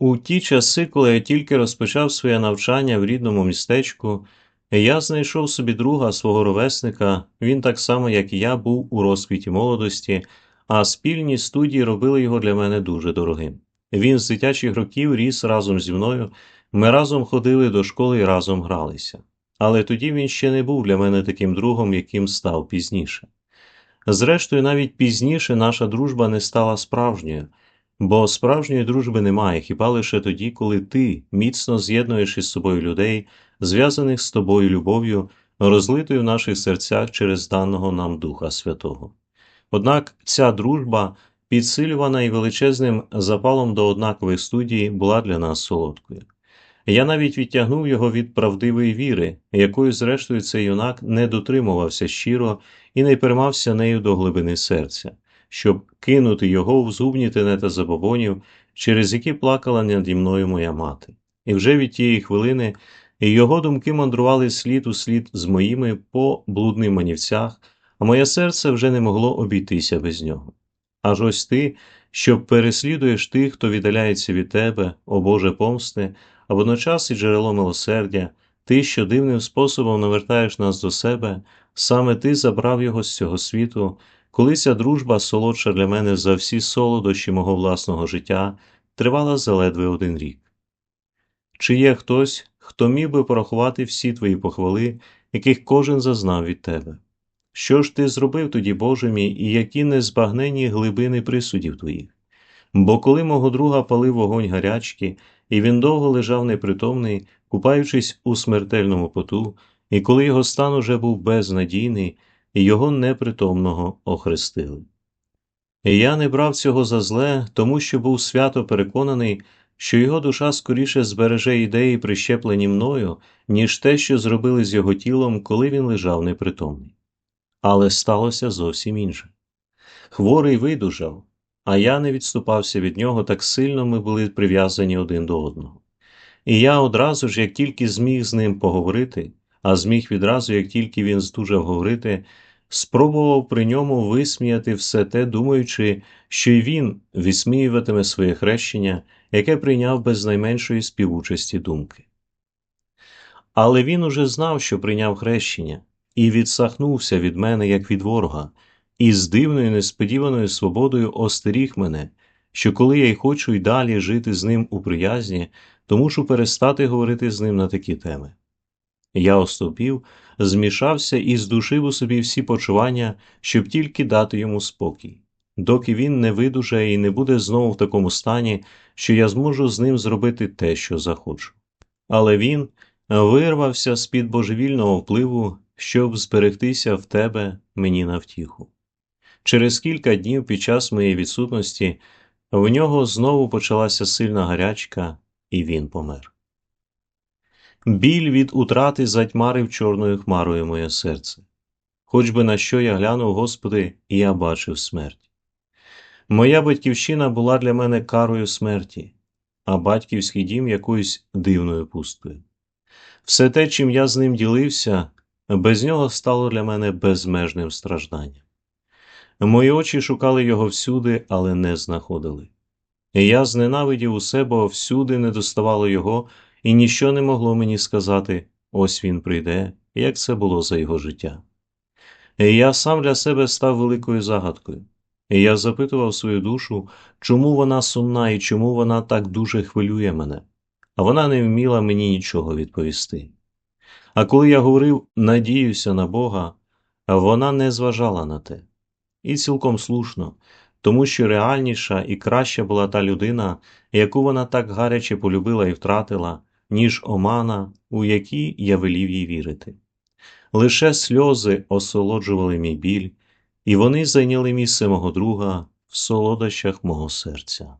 У ті часи, коли я тільки розпочав своє навчання в рідному містечку, я знайшов собі друга свого ровесника, він так само, як і я, був у розквіті молодості, а спільні студії робили його для мене дуже дорогим. Він з дитячих років ріс разом зі мною, ми разом ходили до школи і разом гралися. Але тоді він ще не був для мене таким другом, яким став пізніше. Зрештою, навіть пізніше наша дружба не стала справжньою, бо справжньої дружби немає хіба лише тоді, коли ти міцно з'єднуєш із собою людей, зв'язаних з тобою любов'ю, розлитою в наших серцях через даного нам Духа Святого. Однак ця дружба, підсилювана і величезним запалом до однакових студій, була для нас солодкою. Я навіть відтягнув його від правдивої віри, якою, зрештою, цей юнак не дотримувався щиро і не переймався нею до глибини серця, щоб кинути його в зубні тенета забобонів, через які плакала наді мною моя мати. І вже від тієї хвилини його думки мандрували слід у слід з моїми по блудним манівцях, а моє серце вже не могло обійтися без нього. Аж ось ти, що переслідуєш тих, хто віддаляється від тебе, о Боже помсти, а водночас і джерело милосердя, ти, що дивним способом навертаєш нас до себе, саме ти забрав його з цього світу, коли ця дружба, солодша для мене за всі солодощі мого власного життя, тривала заледве один рік. Чи є хтось, хто міг би порахувати всі твої похвали, яких кожен зазнав від тебе? Що ж ти зробив тоді, Боже мій, і які незбагнені глибини присудів твоїх? Бо коли мого друга палив вогонь гарячки, і він довго лежав непритомний, купаючись у смертельному поту, і коли його стан уже був безнадійний, його непритомного охрестили. І я не брав цього за зле, тому що був свято переконаний, що його душа скоріше збереже ідеї, прищеплені мною, ніж те, що зробили з його тілом, коли він лежав непритомний. Але сталося зовсім інше. Хворий видужав, а я не відступався від нього, так сильно ми були прив'язані один до одного. І я одразу ж, як тільки зміг з ним поговорити, а зміг відразу, як тільки він здужав говорити, спробував при ньому висміяти все те, думаючи, що й він висміюватиме своє хрещення, яке прийняв без найменшої співучасті думки. Але він уже знав, що прийняв хрещення, і відсахнувся від мене, як від ворога, і з дивною несподіваною свободою остеріг мене, що коли я й хочу й далі жити з ним у приязні, то мушу перестати говорити з ним на такі теми. Я оступів, змішався і здушив у собі всі почування, щоб тільки дати йому спокій, доки він не видужає і не буде знову в такому стані, що я зможу з ним зробити те, що захочу. Але він вирвався з під божевільного впливу, щоб зберегтися в тебе мені на втіху. Через кілька днів під час моєї відсутності в нього знову почалася сильна гарячка, і він помер. Біль від утрати затьмарив чорною хмарою моє серце. Хоч би на що я глянув, Господи, і я бачив смерть. Моя батьківщина була для мене карою смерті, а батьківський дім якоюсь дивною пусткою. Все те, чим я з ним ділився, без нього стало для мене безмежним стражданням. Мої очі шукали його всюди, але не знаходили. Я зненавидів усе, бо всюди не доставало його, і ніщо не могло мені сказати ось він прийде, як це було за його життя. Я сам для себе став великою загадкою, і я запитував свою душу, чому вона сумна і чому вона так дуже хвилює мене, а вона не вміла мені нічого відповісти. А коли я говорив надіюся на Бога, вона не зважала на те. І цілком слушно, тому що реальніша і краща була та людина, яку вона так гаряче полюбила і втратила, ніж омана, у які я велів їй вірити. Лише сльози осолоджували мій біль, і вони зайняли місце мого друга в солодощах мого серця.